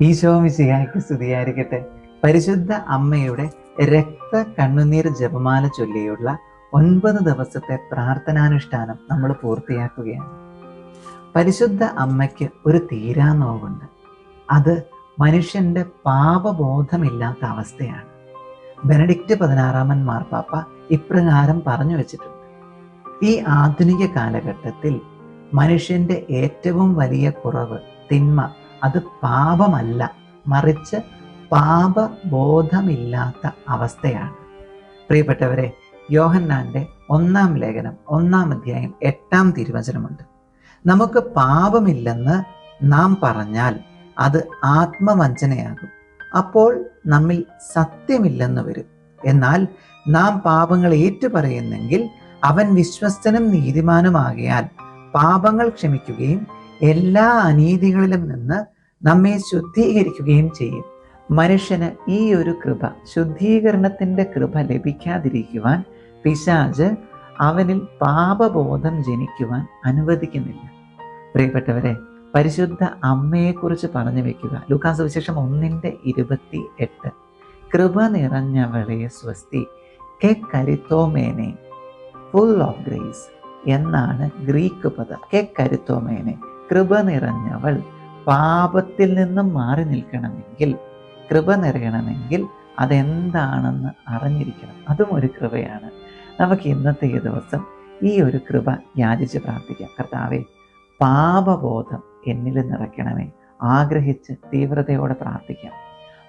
ഈശോ മിശിഹായ്ക്ക് സ്തുതിയായിരിക്കട്ടെ. പരിശുദ്ധ അമ്മയുടെ രക്ത കണ്ണുനീർ ജപമാല ചൊല്ലിയുള്ള ഒൻപത് ദിവസത്തെ പ്രാർത്ഥനാനുഷ്ഠാനം നമ്മൾ പൂർത്തിയാക്കുകയാണ്. പരിശുദ്ധ അമ്മയ്ക്ക് ഒരു തീരാ നോവുണ്ട് അത് മനുഷ്യന്റെ പാപബോധമില്ലാത്ത അവസ്ഥയാണ്. ബെനഡിക്റ്റ് പതിനാറാമൻ മാർപ്പാപ്പ ഇപ്രകാരം പറഞ്ഞു വെച്ചിട്ടുണ്ട്. ഈ ആധുനിക കാലഘട്ടത്തിൽ മനുഷ്യന്റെ ഏറ്റവും വലിയ കുറവ് തിന്മ. അത് പാപമല്ല. മറിച്ച് പാപബോധമില്ലാത്ത അവസ്ഥയാണ്. പ്രിയപ്പെട്ടവരെ യോഹന്നാന്റെ ഒന്നാം ലേഖനം ഒന്നാം അധ്യായം എട്ടാം തിരുവചനമുണ്ട്. നമുക്ക് പാപമില്ലെന്ന് നാം പറഞ്ഞാൽ അത് ആത്മവഞ്ചനയാകും. അപ്പോൾ നമ്മിൽ സത്യമില്ലെന്ന് വരും. എന്നാൽ നാം പാപങ്ങൾ ഏറ്റുപറയുന്നെങ്കിൽ അവൻ വിശ്വസ്തനും നീതിമാനുമാകിയാൽ പാപങ്ങൾ ക്ഷമിക്കുകയും എല്ലാ അനീതികളിലും നിന്ന് നമ്മെ ശുദ്ധീകരിക്കുകയും ചെയ്യും. മനുഷ്യന് ഈ ഒരു കൃപ ശുദ്ധീകരണത്തിന്റെ കൃപ ലഭിക്കാതിരിക്കുവാൻ പിശാജ് അവനിൽ പാപബോധം ജനിക്കുവാൻ അനുവദിക്കുന്നില്ല. പ്രിയപ്പെട്ടവരെ പരിശുദ്ധ അമ്മയെക്കുറിച്ച് പറഞ്ഞു വെക്കുക. ലൂക്കാസ് വിശേഷം ഒന്നിന്റെ ഇരുപത്തി എട്ട് കൃപ നിറഞ്ഞവളെ സ്വസ്തി. കെ കരിത്തോമേനെ ഫുൾ ഓഫ് ഗ്രേസ് എന്നാണ് ഗ്രീക്ക് പദം. കെ കരുത്തോമേനെ കൃപ നിറഞ്ഞവൾ പാപത്തിൽ നിന്നും മാറി നിൽക്കണമെങ്കിൽ കൃപ നിറയണമെങ്കിൽ അതെന്താണെന്ന് അറിഞ്ഞിരിക്കണം. അതും ഒരു കൃപയാണ്. നമുക്ക് ഇന്നത്തെ ഈ ദിവസം ഈ ഒരു കൃപ യാചിച്ച് പ്രാർത്ഥിക്കാം. കർത്താവെ പാപബോധം എന്നിൽ നിറയ്ക്കണമേ. ആഗ്രഹിച്ച് തീവ്രതയോടെ പ്രാർത്ഥിക്കാം.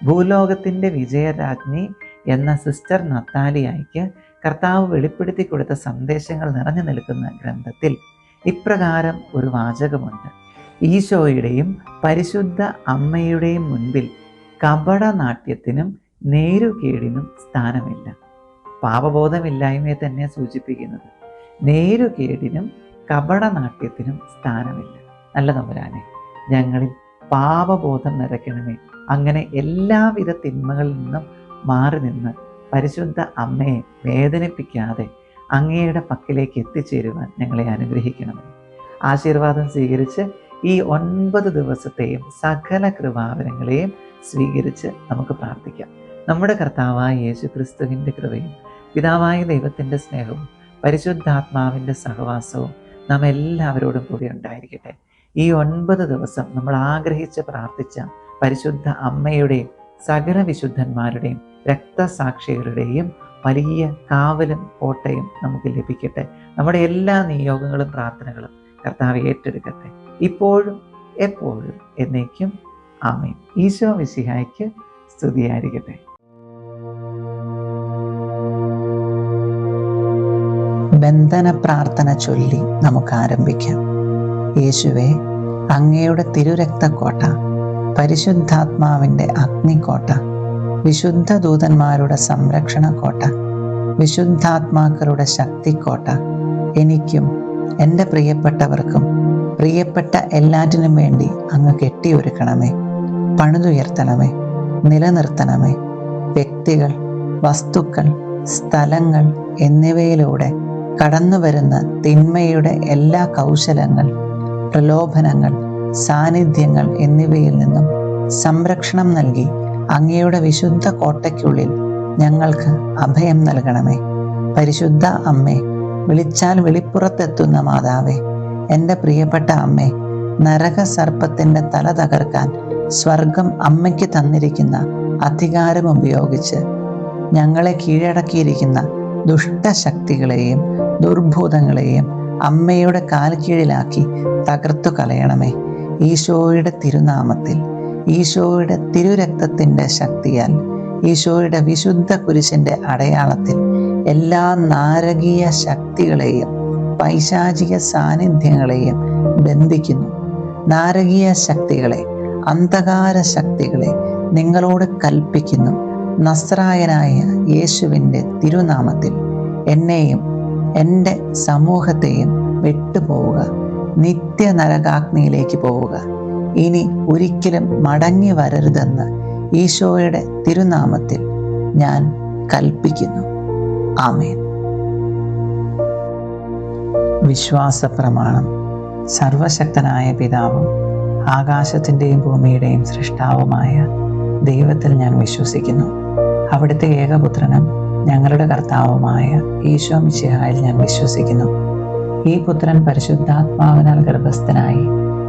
ഭൂലോകത്തിന്റെ വിജയരാജ്ഞി എന്ന സിസ്റ്റർ നത്താലിയായിക്ക് കർത്താവ് വെളിപ്പെടുത്തി കൊടുത്ത സന്ദേശങ്ങൾ നിറഞ്ഞു നിൽക്കുന്ന ഗ്രന്ഥത്തിൽ ഇപ്രകാരം ഒരു വാചകമുണ്ട്. ഈശോയുടെയും പരിശുദ്ധ അമ്മയുടെയും മുൻപിൽ കപടനാട്യത്തിനും നേരുകേടിനും സ്ഥാനമില്ല. പാപബോധമില്ലായ്മയെ തന്നെ സൂചിപ്പിക്കുന്നത് നേരുകേടിനും കപടനാട്യത്തിനും സ്ഥാനമില്ല. നല്ല നമ്പരാനെ ഞങ്ങളിൽ പാപബോധം നിറയ്ക്കണമേ. അങ്ങനെ എല്ലാവിധ തിന്മകളിൽ നിന്നും മാറി നിന്ന് പരിശുദ്ധ അമ്മയെ വേദനിപ്പിക്കാതെ അങ്ങയുടെ പക്കലേക്ക് എത്തിച്ചേരുവാൻ ഞങ്ങളെ അനുഗ്രഹിക്കണമേ. ആശീർവാദം സ്വീകരിച്ച് ഈ ഒൻപത് ദിവസത്തെയും സകല കൃപാവരങ്ങളെയും സ്വീകരിച്ച് നമുക്ക് പ്രാർത്ഥിക്കാം. നമ്മുടെ കർത്താവായ യേശു ക്രിസ്തുവിന്റെ കൃപയും പിതാവായ ദൈവത്തിന്റെ സ്നേഹവും പരിശുദ്ധാത്മാവിന്റെ സഹവാസവും നാം എല്ലാവരോടും കൂടി ഉണ്ടായിരിക്കട്ടെ. ഈ ഒൻപത് ദിവസം നമ്മൾ ആഗ്രഹിച്ച് പ്രാർത്ഥിച്ച പരിശുദ്ധ അമ്മയുടെയും സകല വിശുദ്ധന്മാരുടെയും രക്തസാക്ഷികളുടെയും വലിയ കാവലും കോട്ടയും നമുക്ക് ലഭിക്കട്ടെ. നമ്മുടെ എല്ലാ നിയോഗങ്ങളും പ്രാർത്ഥനകളും കർത്താവ് ഏറ്റെടുക്കട്ടെ. ഇപ്പോഴും എപ്പോഴും എന്നേക്കും ആമേ ഈശോ വിശിഹായ്ക്ക് സ്തുതിയായിരിക്കട്ടെ. ബന്ധന പ്രാർത്ഥന ചൊല്ലി നമുക്ക് ആരംഭിക്കാം. യേശുവെ അങ്ങയുടെ തിരുരക്തക്കോട്ട പരിശുദ്ധാത്മാവിന്റെ അഗ്നിക്കോട്ട വിശുദ്ധ ദൂതന്മാരുടെ സംരക്ഷണ കോട്ട വിശുദ്ധാത്മാക്കളുടെ ശക്തിക്കോട്ട. എനിക്കും എന്റെ പ്രിയപ്പെട്ടവർക്കും പ്രിയപ്പെട്ട എല്ലാറ്റിനും വേണ്ടി അങ്ങ് കെട്ടിയൊരുക്കണമേ. പണിതുയർത്തണമേ. നിലനിർത്തണമേ. വ്യക്തികൾ വസ്തുക്കൾ സ്ഥലങ്ങൾ എന്നിവയിലൂടെ കടന്നു വരുന്ന തിന്മയുടെ എല്ലാ കൗശലങ്ങൾ പ്രലോഭനങ്ങൾ സാന്നിധ്യങ്ങൾ എന്നിവയിൽ നിന്നും സംരക്ഷണം നൽകി അങ്ങയുടെ വിശുദ്ധ കോട്ടയ്ക്കുള്ളിൽ ഞങ്ങൾക്ക് അഭയം നൽകണമേ. പരിശുദ്ധ അമ്മേ വിളിച്ചാൽ വെളിപ്പുറത്തെത്തുന്ന മാതാവേ എന്റെ പ്രിയപ്പെട്ട അമ്മേ നരക സർപ്പത്തിന്റെ തല തകർക്കാൻ സ്വർഗം അമ്മയ്ക്ക് തന്നിരിക്കുന്ന അധികാരം ഉപയോഗിച്ച് ഞങ്ങളെ കീഴടക്കിയിരിക്കുന്ന ദുഷ്ടശക്തികളെയും ദുർഭൂതങ്ങളെയും അമ്മയുടെ കാൽ കീഴിലാക്കി തകർത്തു കളയണമേ. ഈശോയുടെ തിരുനാമത്തിൽ ഈശോയുടെ തിരുരക്തത്തിന്റെ ശക്തിയാൽ ഈശോയുടെ വിശുദ്ധ കുരിശിന്റെ അടയാളത്തിൽ എല്ലാ നാരകീയ ശക്തികളെയും പൈശാചിക സാന്നിധ്യങ്ങളെയും ബന്ധിക്കുന്നു. നാരകീയ ശക്തികളെ അന്ധകാര ശക്തികളെ നിങ്ങളോട് കൽപ്പിക്കുന്നു. നസ്രായനായ യേശുവിന്റെ തിരുനാമത്തിൽ എന്നെയും എന്റെ സമൂഹത്തെയും വിട്ടുപോവുക. നിത്യ നരകാഗ്നിയിലേക്ക് പോവുക. ഇനി ഒരിക്കലും മടങ്ങി വരരുതെന്ന് ഈശോയുടെ തിരുനാമത്തിൽ ഞാൻ കൽപ്പിക്കുന്നു. ആമേൻ. വിശ്വാസ പ്രമാണം സർവശക്തനായ പിതാവും ആകാശത്തിന്റെയും ഭൂമിയുടെയും സൃഷ്ടാവുമായ ദൈവത്തിൽ ഞാൻ വിശ്വസിക്കുന്നു. അവിടുത്തെ ഏകപുത്രനും ഞങ്ങളുടെ കർത്താവുമായ ഈശോ മിശിഹായിൽ ഞാൻ വിശ്വസിക്കുന്നു. ഈ പുത്രൻ പരിശുദ്ധാത്മാവിനാൽ ഗർഭസ്ഥനായി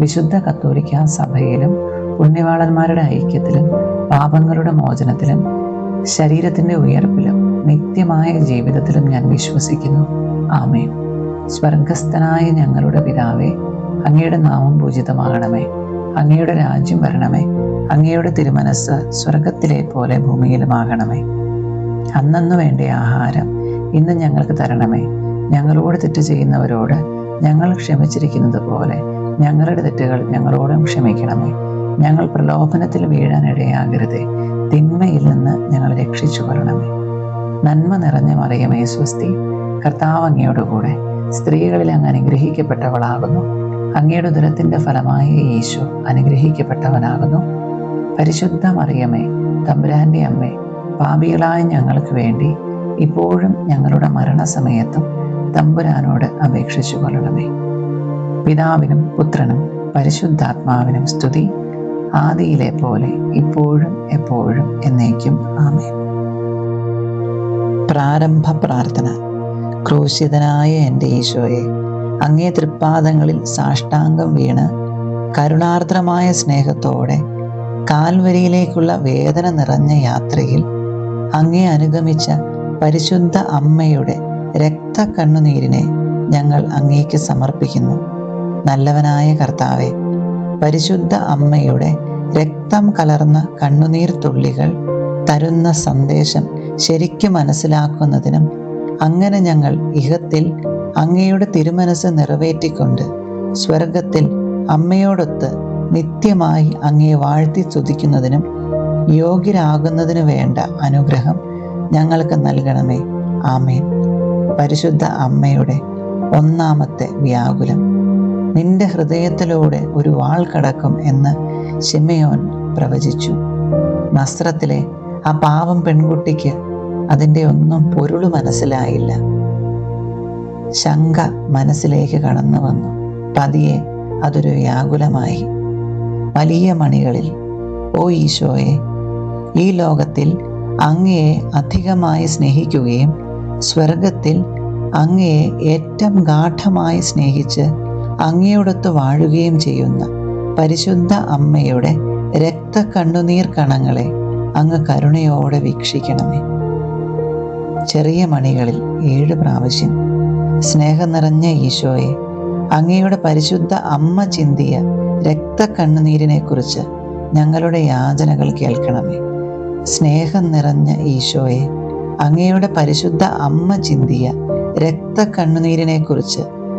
വിശുദ്ധ കത്തോലിക്ക സഭയിലും പുണ്യവാളന്മാരുടെ ഐക്യത്തിലും പാപങ്ങളുടെ മോചനത്തിലും ശരീരത്തിന്റെ ഉയർപ്പിലും നിത്യമായ ജീവിതത്തിലും ഞാൻ വിശ്വസിക്കുന്നു. ആമേൻ. സ്വർഗസ്ഥനായ ഞങ്ങളുടെ പിതാവേ അങ്ങയുടെ നാമം പൂജിതമാകണമേ. അങ്ങയുടെ രാജ്യം വരണമേ. അങ്ങയുടെ തിരുമനസ് സ്വർഗത്തിലെ പോലെ ഭൂമിയിലുമാകണമേ. അന്നു വേണ്ട ആഹാരം ഇന്ന് ഞങ്ങൾക്ക് തരണമേ. ഞങ്ങളോട് തെറ്റ് ചെയ്യുന്നവരോട് ഞങ്ങൾ ക്ഷമിച്ചിരിക്കുന്നത് പോലെ ഞങ്ങളുടെ തെറ്റുകൾ ഞങ്ങളോടും ക്ഷമിക്കണമേ. ഞങ്ങൾ പ്രലോഭനത്തിൽ വീഴാൻ ഇടയാകരുതേ. തിന്മയിൽ നിന്ന് ഞങ്ങൾ രക്ഷിച്ചു കൊള്ളണമേ. നന്മ നിറഞ്ഞ മറിയമേ സ്വസ്തി. കർത്താവ് കൂടെ. സ്ത്രീകളിൽ അങ്ങ് അനുഗ്രഹിക്കപ്പെട്ടവളാകുന്നു. അങ്ങയുടെ ദുരത്തിന്റെ ഫലമായ യേശു അനുഗ്രഹിക്കപ്പെട്ടവനാകുന്നു. പരിശുദ്ധ മറിയമേ തമ്പുരാന്റെ അമ്മേ പാപികളായ ഞങ്ങൾക്ക് വേണ്ടി ഇപ്പോഴും ഞങ്ങളുടെ മരണസമയത്തും തമ്പുരാനോട് അപേക്ഷിച്ചു കൊള്ളണമേ. പിതാവിനും പുത്രനും പരിശുദ്ധാത്മാവിനും സ്തുതി ആദിയിലെ പോലെ ഇപ്പോഴും എപ്പോഴും എന്നേക്കും. ആമേൻ. പ്രാരംഭ പ്രാർത്ഥന. ക്രൂശിതനായ എന്റെ ഈശോയെ അങ്ങേ തൃപ്പാദങ്ങളിൽ സാഷ്ടാംഗം വീണ് കരുണാർദ്രമായ സ്നേഹത്തോടെ കാൽവരിയിലേക്കുള്ള വേദന നിറഞ്ഞ യാത്രയിൽ അങ്ങേ അനുഗമിച്ച പരിശുദ്ധ അമ്മയുടെ രക്തക്കണ്ണുനീരിനെ ഞങ്ങൾ അങ്ങേക്ക് സമർപ്പിക്കുന്നു. നല്ലവനായ കർത്താവെ പരിശുദ്ധ അമ്മയുടെ രക്തം കലർന്ന കണ്ണുനീർ തുള്ളികൾ തരുന്ന സന്ദേശം ശരിക്കും മനസ്സിലാക്കുന്നതിനും അങ്ങനെ ഞങ്ങൾ ഇഹത്തിൽ അങ്ങയുടെ തിരുമനസ് നിറവേറ്റിക്കൊണ്ട് സ്വർഗത്തിൽ അമ്മയോടൊത്ത് നിത്യമായി അങ്ങയെ വാഴ്ത്തി സ്തുതിക്കുന്നതിനും യോഗ്യരാകുന്നതിനു വേണ്ട അനുഗ്രഹം ഞങ്ങൾക്ക് നൽകണമേ. ആമേൻ. പരിശുദ്ധ അമ്മയുടെ ഒന്നാമത്തെ വ്യാകുലം. നിന്റെ ഹൃദയത്തിലൂടെ ഒരു വാൾ കടക്കും എന്ന് ഷിമയോൻ പ്രവചിച്ചു. നസ്രത്തിലെ ആ പാവം പെൺകുട്ടിക്ക് അതിന്റെ ഒന്നും പൊരുൾ മനസ്സിലായില്ല. ശങ്ക മനസ്സിലേക്ക് കടന്നു വന്നു. പതിയെ അതൊരു വ്യാകുലമായി. വലിയ മണികളിൽ ഓ ഈശോയെ ഈ ലോകത്തിൽ അങ്ങയെ അധികമായി സ്നേഹിക്കുകയും സ്വർഗത്തിൽ അങ്ങയെ ഏറ്റവും ഗാഠമായി സ്നേഹിച്ച് അങ്ങയോടൊത്ത് വാഴുകയും ചെയ്യുന്ന പരിശുദ്ധ അമ്മയുടെ രക്ത കണ്ണുനീർ കണങ്ങളെ അങ്ങ് കരുണയോടെ വീക്ഷിക്കണമേ. ചെറിയ മണികളിൽ ഏഴ് പ്രാവശ്യം സ്നേഹം നിറഞ്ഞ ഈശോയെ അങ്ങയുടെ പരിശുദ്ധ അമ്മ ചിന്തിയ രക്ത കുറിച്ച് ഞങ്ങളുടെ യാചനകൾ കേൾക്കണമേ. സ്നേഹം നിറഞ്ഞ ഈശോയെ അങ്ങയുടെ പരിശുദ്ധ അമ്മ ചിന്തിയ രക്തക്കണ്ണുനീരിനെ കുറിച്ച്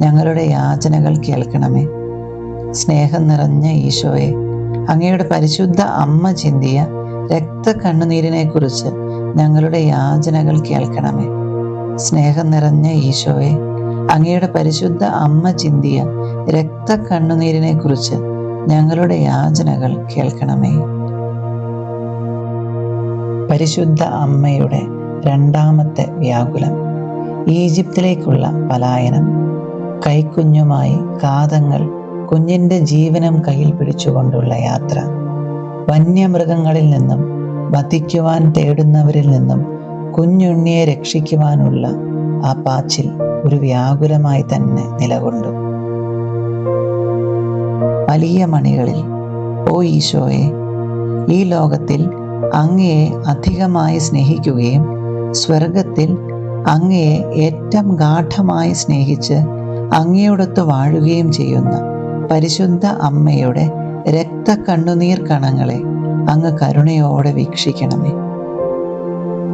ഞങ്ങളുടെ യാചനകൾ കേൾക്കണമേ. സ്നേഹം നിറഞ്ഞ ഈശോയെ അങ്ങയുടെ പരിശുദ്ധ അമ്മ ചിന്തിയ രക്തക്കണ്ണുനീരിനെ കുറിച്ച് ഞങ്ങളുടെ യാചനകൾ കേൾക്കണമേ. സ്നേഹം നിറഞ്ഞ ഈശോയെ അങ്ങയുടെ പരിശുദ്ധ അമ്മ ചിന്തിയ രക്തക്കണ്ണുനീരിനെ കുറിച്ച് ഞങ്ങളുടെ യാചനകൾ കേൾക്കണമേ. പരിശുദ്ധ അമ്മയുടെ രണ്ടാമത്തെ വ്യാകുലം ഈജിപ്തിലേക്കുള്ള പലായനം. കൈക്കുഞ്ഞുമായി കാതങ്ങൾ കുഞ്ഞിന്റെ ജീവനം കയ്യിൽ പിടിച്ചുകൊണ്ടുള്ള യാത്ര. വന്യമൃഗങ്ങളിൽ നിന്നും വധിക്കുവാൻ തേടുന്നവരിൽ നിന്നും കുഞ്ഞുണ്ണിയെ രക്ഷിക്കുവാനുള്ള ആ പാച്ചിൽ ഒരു വ്യാകുലമായി തന്നെ നിലകൊണ്ടു. വലിയ മണികളിൽ ഓ ഈശോയെ ഈ ലോകത്തിൽ അങ്ങയെ അധികമായി സ്നേഹിക്കുകയും സ്വർഗത്തിൽ അങ്ങയെ ഏറ്റവും ഗാഠമായി സ്നേഹിച്ച് അങ്ങയോടൊത്ത് വാഴുകയും ചെയ്യുന്ന പരിശുദ്ധ അമ്മയുടെ രക്ത കണ്ണുനീർ കണങ്ങളെ അങ്ങ് കരുണയോടെ വീക്ഷിക്കണമേ.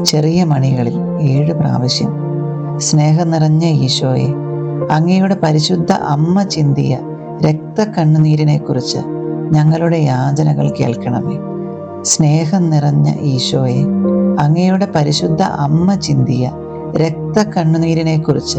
ചെറിയ മണികളിൽ ഏഴ് പ്രാവശ്യം സ്നേഹം നിറഞ്ഞ ഈശോയെ അങ്ങയുടെ പരിശുദ്ധ അമ്മ ചിന്തിയ രക്തക്കണ്ണുനീരിനെ കുറിച്ച് ഞങ്ങളുടെ യാചനകൾ കേൾക്കണമേ. സ്നേഹം നിറഞ്ഞ ഈശോയെ അങ്ങയുടെ പരിശുദ്ധ അമ്മ ചിന്തിയ രക്തക്കണ്ണുനീരിനെ കുറിച്ച്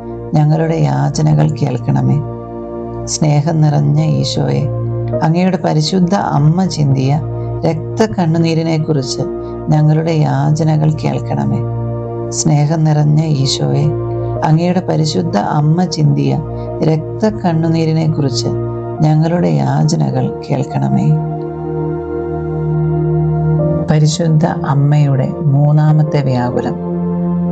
ഞങ്ങളുടെ യാചനകൾ കേൾക്കണമേ. സ്നേഹം നിറഞ്ഞ ഈശോയെ അങ്ങയുടെ പരിശുദ്ധ അമ്മ ചിന്തിയ രക്തക്കണ്ണുനീരിനെ കുറിച്ച് ഞങ്ങളുടെ യാചനകൾ കേൾക്കണമേ. സ്നേഹം നിറഞ്ഞ ഈശോയെ അങ്ങയുടെ പരിശുദ്ധ അമ്മ ചിന്തിയ രക്തക്കണ്ണുനീരിനെ കുറിച്ച് ഞങ്ങളുടെ യാചനകൾ കേൾക്കണമേ. പരിശുദ്ധ അമ്മയുടെ മൂന്നാമത്തെ വ്യാകുലം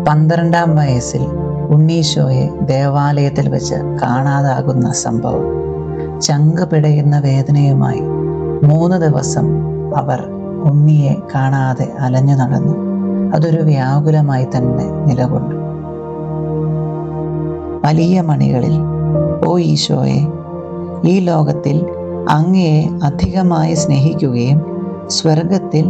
പന്ത്രണ്ടാം വയസ്സിൽ ഉണ്ണീശോയെ ദേവാലയത്തിൽ വെച്ച് കാണാതാകുന്ന സംഭവം. ചങ്ക് പിടയുന്ന വേദനയുമായി മൂന്ന് ദിവസം അവർ ഉണ്ണിയെ കാണാതെ അലഞ്ഞു നടന്നു. അതൊരു വ്യാകുലമായി തന്നെ നിലകൊണ്ടു. വലിയ മണികളിൽ ഓ ഈശോയെ ഈ ലോകത്തിൽ അങ്ങയെ അധികമായി സ്നേഹിക്കുകയും സ്വർഗത്തിൽ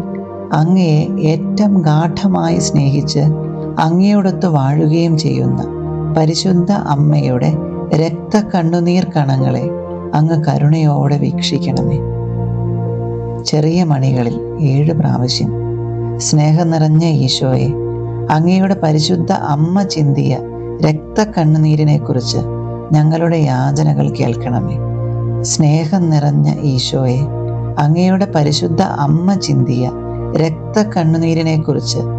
അങ്ങയെ ഏറ്റവും ഗാഠമായി സ്നേഹിച്ച് അങ്ങയോടൊത്ത് വാഴുകയും ചെയ്യുന്ന പരിശുദ്ധ അമ്മയുടെ രക്ത കണ്ണുനീർ കണങ്ങളെ അങ്ങ് കരുണയോടെ വീക്ഷിക്കണമേ. ചെറിയ മണികളിൽ ഏഴ് പ്രാവശ്യം സ്നേഹം നിറഞ്ഞ ഈശോയെ അങ്ങയുടെ പരിശുദ്ധ അമ്മ ചിന്തിയ രക്തക്കണ്ണുനീരിനെ കുറിച്ച് ഞങ്ങളുടെ യാചനകൾ കേൾക്കണമേ. സ്നേഹം നിറഞ്ഞ ഈശോയെ അങ്ങയുടെ പരിശുദ്ധ അമ്മ ചിന്തിയ രക്തക്കണ്ണുനീരിനെ കുറിച്ച്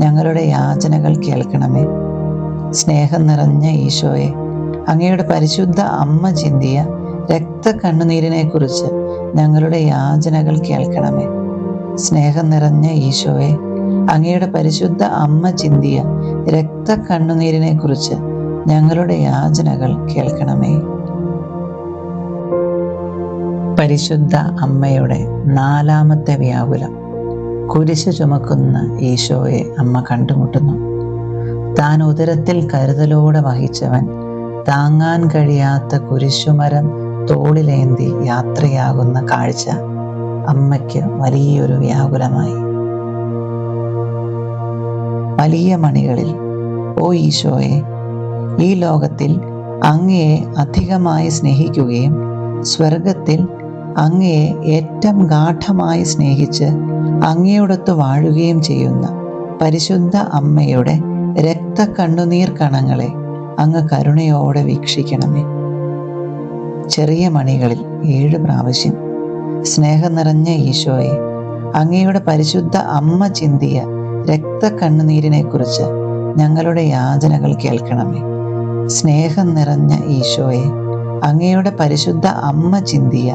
ഞങ്ങളുടെ യാചനകൾ കേൾക്കണമേ. സ്നേഹം നിറഞ്ഞ ഈശോയെ അങ്ങയുടെ പരിശുദ്ധ അമ്മ ചിന്തിയ രക്തക്കണ്ണുനീരിനെ കുറിച്ച് ഞങ്ങളുടെ യാചനകൾ കേൾക്കണമേ. സ്നേഹം നിറഞ്ഞ ഈശോയെ അങ്ങയുടെ പരിശുദ്ധ അമ്മ ചിന്തിയ രക്തക്കണ്ണുനീരിനെ കുറിച്ച് ഞങ്ങളുടെ യാചനകൾ കേൾക്കണമേ. പരിശുദ്ധ അമ്മയുടെ നാലാമത്തെ വ്യാകുലം. കുരിശ് ചുമക്കുന്ന ഈശോയെ അമ്മ കണ്ടുമുട്ടുന്നു. താൻ ഉദരത്തിൽ കരുതലോടെ വഹിച്ചവൻ താങ്ങാൻ കഴിയാത്ത കുരിശുമരം തോളിലേന്തി യാത്രയാകുന്ന കാഴ്ച അമ്മയ്ക്ക് വലിയൊരു വ്യാകുലമായി. വലിയ മണികളിൽ ഓ ഈശോയെ ഈ ലോകത്തിൽ അങ്ങയെ അധികമായി സ്നേഹിക്കുകയും സ്വർഗത്തിൽ അങ്ങയെ ഏറ്റവും ഗാഠമായി സ്നേഹിച്ച് അങ്ങയോടൊത്ത് വാഴുകയും ചെയ്യുന്ന പരിശുദ്ധ അമ്മയുടെ രക്തക്കണ്ണുനീർ കണങ്ങളെ അങ്ങ് കരുണയോടെ വീക്ഷിക്കണമേ. ചെറിയ മണികളിൽ ഏഴ് പ്രാവശ്യം സ്നേഹം നിറഞ്ഞ ഈശോയെ അങ്ങയുടെ പരിശുദ്ധ അമ്മ ചിന്തിയ രക്തക്കണ്ണുനീരിനെ കുറിച്ച് ഞങ്ങളുടെ യാചനകൾ കേൾക്കണമേ. സ്നേഹം നിറഞ്ഞ ഈശോയെ അങ്ങയുടെ പരിശുദ്ധ അമ്മ ചിന്തിയ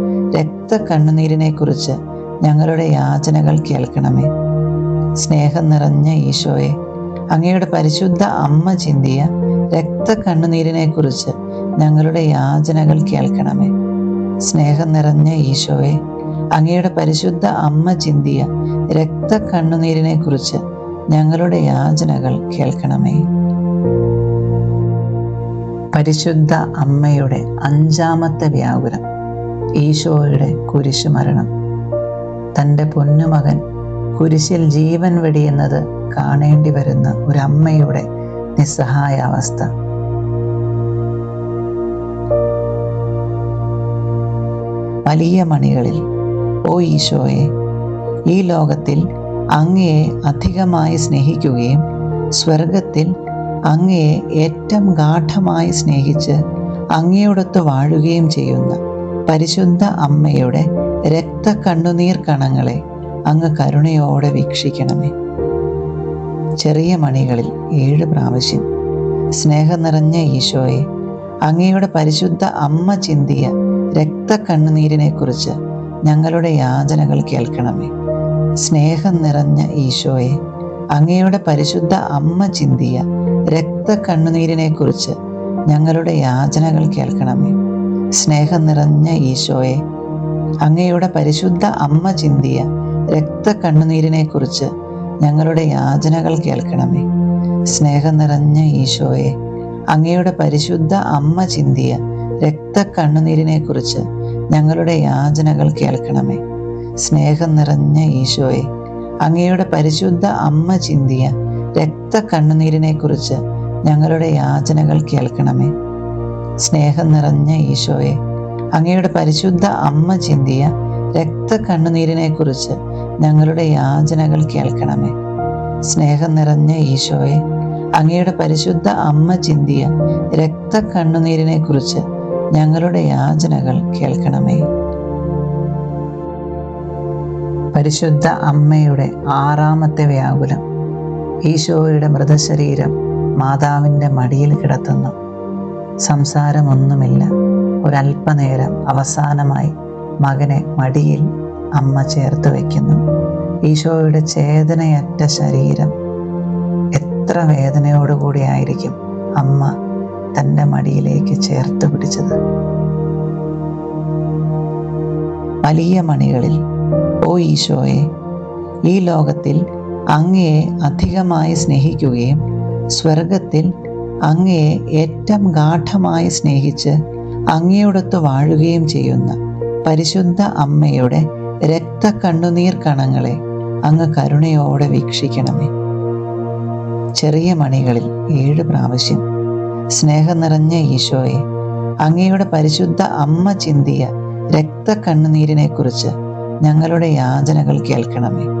രക്തക്കണ്ണുനീരിനെ കുറിച്ച് ഞങ്ങളുടെ യാചനകൾ കേൾക്കണമേ. സ്നേഹം നിറഞ്ഞ ഈശോയെ അങ്ങയുടെ പരിശുദ്ധ അമ്മ ചിന്തിയ രക്തക്കണ്ണുനീരിനെ കുറിച്ച് ഞങ്ങളുടെ യാചനകൾ കേൾക്കണമേ. സ്നേഹം നിറഞ്ഞ ഈശോയെ അങ്ങയുടെ പരിശുദ്ധ അമ്മ ചിന്തിയ രക്തക്കണ്ണുനീരിനെ കുറിച്ച് ഞങ്ങളുടെ യാചനകൾ കേൾക്കണമേ. പരിശുദ്ധ അമ്മയുടെ അഞ്ചാമത്തെ വ്യാകുലം. ഈശോയുടെ കുരിശു മരണം തന്റെ പൊന്നുമകൻ കുരിശിൽ ജീവൻ വെടിയുന്നത് കാണേണ്ടി വരുന്ന ഒരമ്മയുടെ നിസ്സഹായാവസ്ഥ. വലിയ മണികളിൽ ഓ ഈശോയെ ഈ ലോകത്തിൽ അങ്ങയെ അധികമായി സ്നേഹിക്കുകയും സ്വർഗത്തിൽ അങ്ങയെ ഏറ്റവും ഗാഠമായി സ്നേഹിച്ച് അങ്ങയോടൊത്ത് വാഴുകയും ചെയ്യുന്ന പരിശുദ്ധ അമ്മയുടെ രക്ത കണ്ണുനീർ കണങ്ങളെ അങ്ങ് കരുണയോടെ വീക്ഷിക്കണമേ. ചെറിയ മണികളിൽ ഏഴ് പ്രാവശ്യം സ്നേഹം നിറഞ്ഞ ഈശോയെ അങ്ങയുടെ പരിശുദ്ധ അമ്മ ചിന്തിയ രക്തക്കണ്ണുനീരിനെ കുറിച്ച് ഞങ്ങളുടെ യാചനകൾ കേൾക്കണമേ. സ്നേഹം നിറഞ്ഞ ഈശോയെ അങ്ങയുടെ പരിശുദ്ധ അമ്മ ചിന്തിയ രക്തക്കണ്ണുനീരിനെ കുറിച്ച് ഞങ്ങളുടെ യാചനകൾ കേൾക്കണമേ. സ്നേഹം നിറഞ്ഞ ഈശോയെ. അങ്ങയുടെ പരിശുദ്ധ അമ്മ ചിന്തിയ രക്ത കണ്ണുനീരിനെക്കുറിച്ച് ഞങ്ങളുടെ യാചനകൾ കേൾക്കണമേ. സ്നേഹം നിറഞ്ഞ ഈശോയെ അങ്ങയുടെ പരിശുദ്ധ അമ്മ ചിന്തിയ രക്ത കണ്ണുനീരിനെക്കുറിച്ച് ഞങ്ങളുടെ യാചനകൾ കേൾക്കണമേ. സ്നേഹം നിറഞ്ഞ ഈശോയെ അങ്ങയുടെ പരിശുദ്ധ അമ്മ ചിന്തിയ രക്ത കണ്ണുനീരിനെക്കുറിച്ച് ഞങ്ങളുടെ യാചനകൾ കേൾക്കണമേ. സ്നേഹം നിറഞ്ഞ ഈശോയെ. അങ്ങയുടെ പരിശുദ്ധ അമ്മ ചിന്തിയ രക്തക്കണ്ണുനീരിനെ കുറിച്ച് ഞങ്ങളുടെ യാചനകൾ കേൾക്കണമേ. സ്നേഹം നിറഞ്ഞ ഈശോയെ അങ്ങയുടെ പരിശുദ്ധ അമ്മ ചിന്തിയ രക്തക്കണ്ണുനീരിനെ കുറിച്ച് ഞങ്ങളുടെ യാചനകൾ കേൾക്കണമേ. പരിശുദ്ധ അമ്മയുടെ ആറാമത്തെ വ്യാകുലം. ഈശോയുടെ മൃതശരീരം മാതാവിന്റെ മടിയിൽ കിടത്തുന്നു. സംസാരമൊന്നുമില്ല. ഒരല്പനേരം അവസാനമായി മകനെ മടിയിൽ അമ്മ ചേർത്ത് വയ്ക്കുന്നു. ഈശോയുടെ ചേതനയറ്റ ശരീരം എത്ര വേദനയോടുകൂടിയായിരിക്കും അമ്മ തന്റെ മടിയിലേക്ക് ചേർത്ത് പിടിച്ചത്? വലിയ മണികളിൽ ഓ ഈശോയെ ഈ ലോകത്തിൽ അങ്ങയെ അധികമായി സ്നേഹിക്കുകയും സ്വർഗത്തിൽ അങ്ങയെ ഏറ്റവും ഗാഠമായി സ്നേഹിച്ച് അങ്ങയോടൊത്ത് വാഴുകയും ചെയ്യുന്ന പരിശുദ്ധ അമ്മയുടെ രക്ത കണ്ണുനീർ കണങ്ങളെ അങ്ങ് കരുണയോടെ വീക്ഷിക്കണമേ. ചെറിയ മണികളിൽ ഏഴ് പ്രാവശ്യം സ്നേഹം നിറഞ്ഞ ഈശോയെ അങ്ങയുടെ പരിശുദ്ധ അമ്മ ചിന്തിയ രക്തക്കണ്ണുനീരിനെ കുറിച്ച് ഞങ്ങളുടെ യാചനകൾ കേൾക്കണമേ.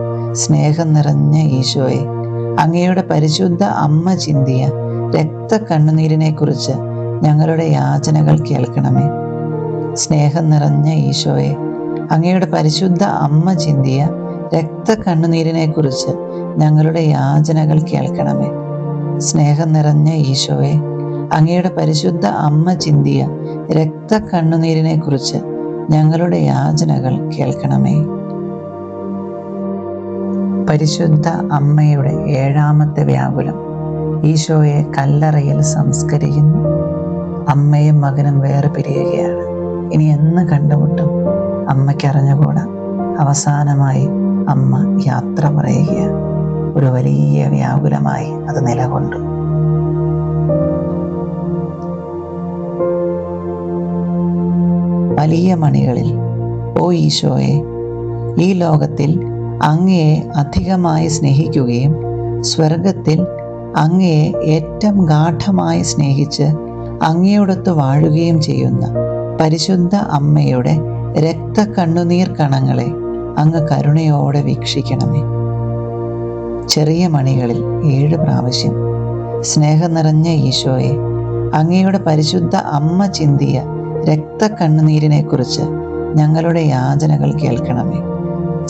സ്നേഹം നിറഞ്ഞ ഈശോയെ. അങ്ങയുടെ പരിശുദ്ധ അമ്മ ചിന്തിയ രക്ത കണ്ണുനീരിനെ കുറിച്ച് ഞങ്ങളുടെ യാചനകൾ കേൾക്കണമേ. സ്നേഹം നിറഞ്ഞ ഈശോയെ. അങ്ങയുടെ പരിശുദ്ധ അമ്മ ചിന്തിയ രക്ത കണ്ണുനീരിനെ കുറിച്ച് ഞങ്ങളുടെ യാചനകൾ കേൾക്കണമേ. സ്നേഹം നിറഞ്ഞ ഈശോയെ. അങ്ങയുടെ പരിശുദ്ധ അമ്മ ചിന്തിയ രക്ത കണ്ണുനീരിനെ കുറിച്ച് ഞങ്ങളുടെ യാചനകൾ കേൾക്കണമേ. പരിശുദ്ധ അമ്മയുടെ ഏഴാമത്തെ വ്യാകുലം. ഈശോയെ കല്ലറയിൽ സംസ്കരിക്കുന്നു. അമ്മയും മകനും വേറെ പിരിയുകയാണ് ഇനി എന്ന് കണ്ടുമുട്ടും? അമ്മയ്ക്കറിഞ്ഞുകൂടാ? അവസാനമായി അമ്മ യാത്ര പറയുകയാണ്. ഒരു വലിയ വ്യാകുലമായി അത് നിലകൊണ്ടു. വലിയ മണികളിൽ ഓ ഈശോയെ ഈ ലോകത്തിൽ അങ്ങയെ അധികമായി സ്നേഹിക്കുകയും സ്വർഗത്തിൽ അങ്ങയെ ഏറ്റവും ഗാഠമായി സ്നേഹിച്ച് അങ്ങയോടൊത്ത് വാഴുകയും ചെയ്യുന്ന പരിശുദ്ധ അമ്മയുടെ രക്ത കണ്ണുനീർ കണങ്ങളെ അങ്ങ് കരുണയോടെ വീക്ഷിക്കണമേ. ചെറിയ മണികളിൽ ഏഴ് പ്രാവശ്യം സ്നേഹം നിറഞ്ഞ ഈശോയെ അങ്ങയുടെ പരിശുദ്ധ അമ്മ ചിന്തിയ രക്തക്കണ്ണുനീരിനെക്കുറിച്ച് ഞങ്ങളുടെ യാചനകൾ കേൾക്കണമേ.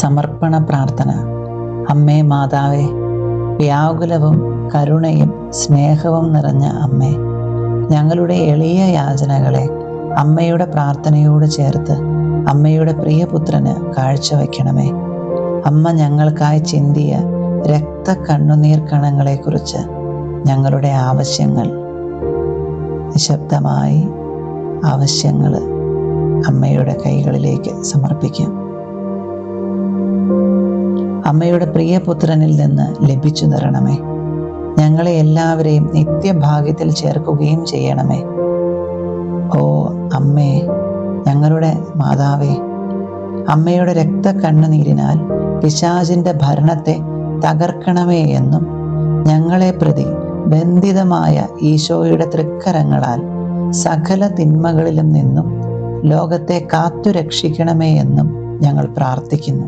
സമർപ്പണ പ്രാർത്ഥന. അമ്മേ മാതാവേ വ്യാകുലവും കരുണയും സ്നേഹവും നിറഞ്ഞ അമ്മേ ഞങ്ങളുടെ എളിയ യാചനകളെ അമ്മയുടെ പ്രാർത്ഥനയോട് ചേർത്ത് അമ്മയുടെ പ്രിയപുത്രന് കാഴ്ചവെക്കണമേ. അമ്മ ഞങ്ങൾക്കായി ചിന്തിയ രക്ത കണ്ണുനീർ കണങ്ങളെക്കുറിച്ച് ഞങ്ങളുടെ ആവശ്യങ്ങൾ നിശബ്ദമായി ആവശ്യങ്ങൾ അമ്മയുടെ കൈകളിലേക്ക് സമർപ്പിക്കാം. അമ്മയുടെ പ്രിയപുത്രനിൽ നിന്ന് ലഭിച്ചു തരണമേ. ഞങ്ങളെ എല്ലാവരെയും നിത്യഭാഗ്യത്തിൽ ചേർക്കുകയും ചെയ്യണമേ. ഓ അമ്മേ ഞങ്ങളുടെ മാതാവേ അമ്മയുടെ രക്തക്കണ്ണുനീരിനാൽ പിശാചിന്റെ ഭരണത്തെ തകർക്കണമേ എന്നും ഞങ്ങളെ പ്രതി ബന്ധിതമായ ഈശോയുടെ തൃക്കരങ്ങളാൽ സകല തിന്മകളിലും നിന്നും ലോകത്തെ കാത്തുരക്ഷിക്കണമേ എന്നും ഞങ്ങൾ പ്രാർത്ഥിക്കുന്നു.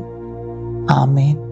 ആമേൻ.